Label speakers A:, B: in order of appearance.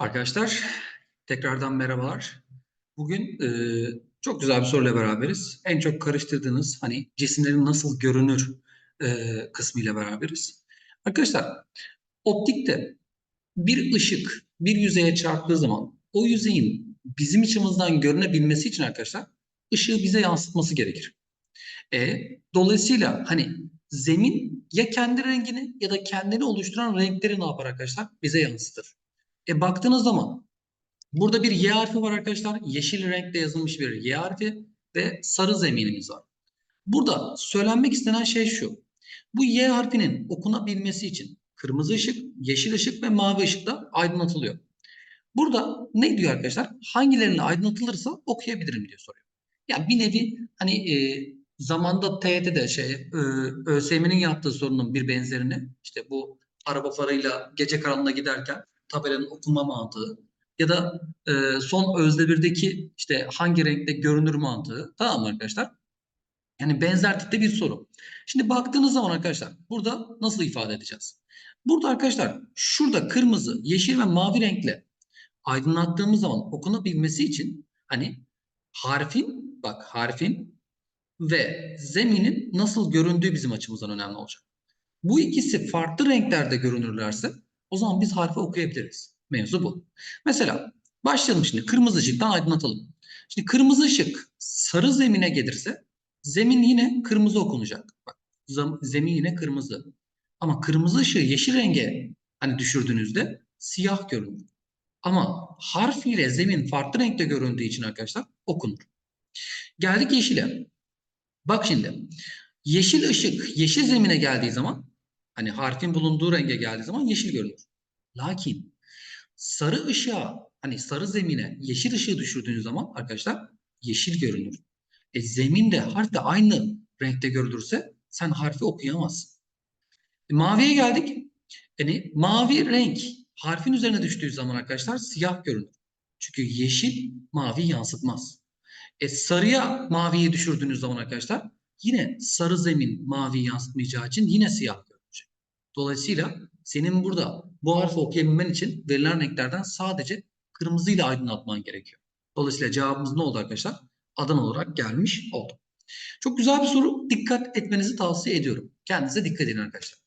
A: Arkadaşlar tekrardan merhabalar. Bugün e, çok güzel bir soruyla beraberiz. En çok karıştırdığınız hani cisimlerin nasıl görünür e, kısmıyla beraberiz. Arkadaşlar optikte bir ışık bir yüzeye çarptığı zaman o yüzeyin bizim açımızdan görünebilmesi için arkadaşlar ışığı bize yansıtması gerekir. E, dolayısıyla hani zemin ya kendi rengini ya da kendini oluşturan renkleri ne yapar arkadaşlar? Bize yansıtır. E baktığınız zaman burada bir Y harfi var arkadaşlar. Yeşil renkte yazılmış bir Y harfi ve sarı zeminimiz var. Burada söylenmek istenen şey şu. Bu Y harfinin okunabilmesi için kırmızı ışık, yeşil ışık ve mavi ışıkla aydınlatılıyor. Burada ne diyor arkadaşlar? Hangilerine aydınlatılırsa okuyabilirim diyor soruyor. Yani bir nevi hani e, zamanda TYT'de şey e, ÖSYM'nin yaptığı sorunun bir benzerini işte bu araba farıyla gece karanlığına giderken tabelanın okuma mantığı ya da e, son özde birdeki işte hangi renkte görünür mantığı tamam mı arkadaşlar? Yani benzer tipte bir soru. Şimdi baktığınız zaman arkadaşlar burada nasıl ifade edeceğiz? Burada arkadaşlar şurada kırmızı, yeşil ve mavi renkle aydınlattığımız zaman okunabilmesi için hani harfin bak harfin ve zeminin nasıl göründüğü bizim açımızdan önemli olacak. Bu ikisi farklı renklerde görünürlerse o zaman biz harfi okuyabiliriz. Mevzu bu. Mesela başlayalım şimdi. Kırmızı ışıktan aydınlatalım. Şimdi kırmızı ışık sarı zemine gelirse zemin yine kırmızı okunacak. Bak zemin yine kırmızı. Ama kırmızı ışığı yeşil renge hani düşürdüğünüzde siyah görünür. Ama harf ile zemin farklı renkte göründüğü için arkadaşlar okunur. Geldik yeşile. Bak şimdi. Yeşil ışık yeşil zemine geldiği zaman hani harfin bulunduğu renge geldiği zaman yeşil görünür. Lakin sarı ışığa hani sarı zemine yeşil ışığı düşürdüğünüz zaman arkadaşlar yeşil görünür. E zeminde harf de aynı renkte görülürse sen harfi okuyamazsın. E, maviye geldik. Yani mavi renk harfin üzerine düştüğü zaman arkadaşlar siyah görünür. Çünkü yeşil mavi yansıtmaz. E sarıya maviyi düşürdüğünüz zaman arkadaşlar yine sarı zemin mavi yansıtmayacağı için yine siyah. Dolayısıyla senin burada bu harfi okuyabilmen için verilen renklerden sadece kırmızıyla aydınlatman gerekiyor. Dolayısıyla cevabımız ne oldu arkadaşlar? Adana olarak gelmiş oldu. Çok güzel bir soru. Dikkat etmenizi tavsiye ediyorum. Kendinize dikkat edin arkadaşlar.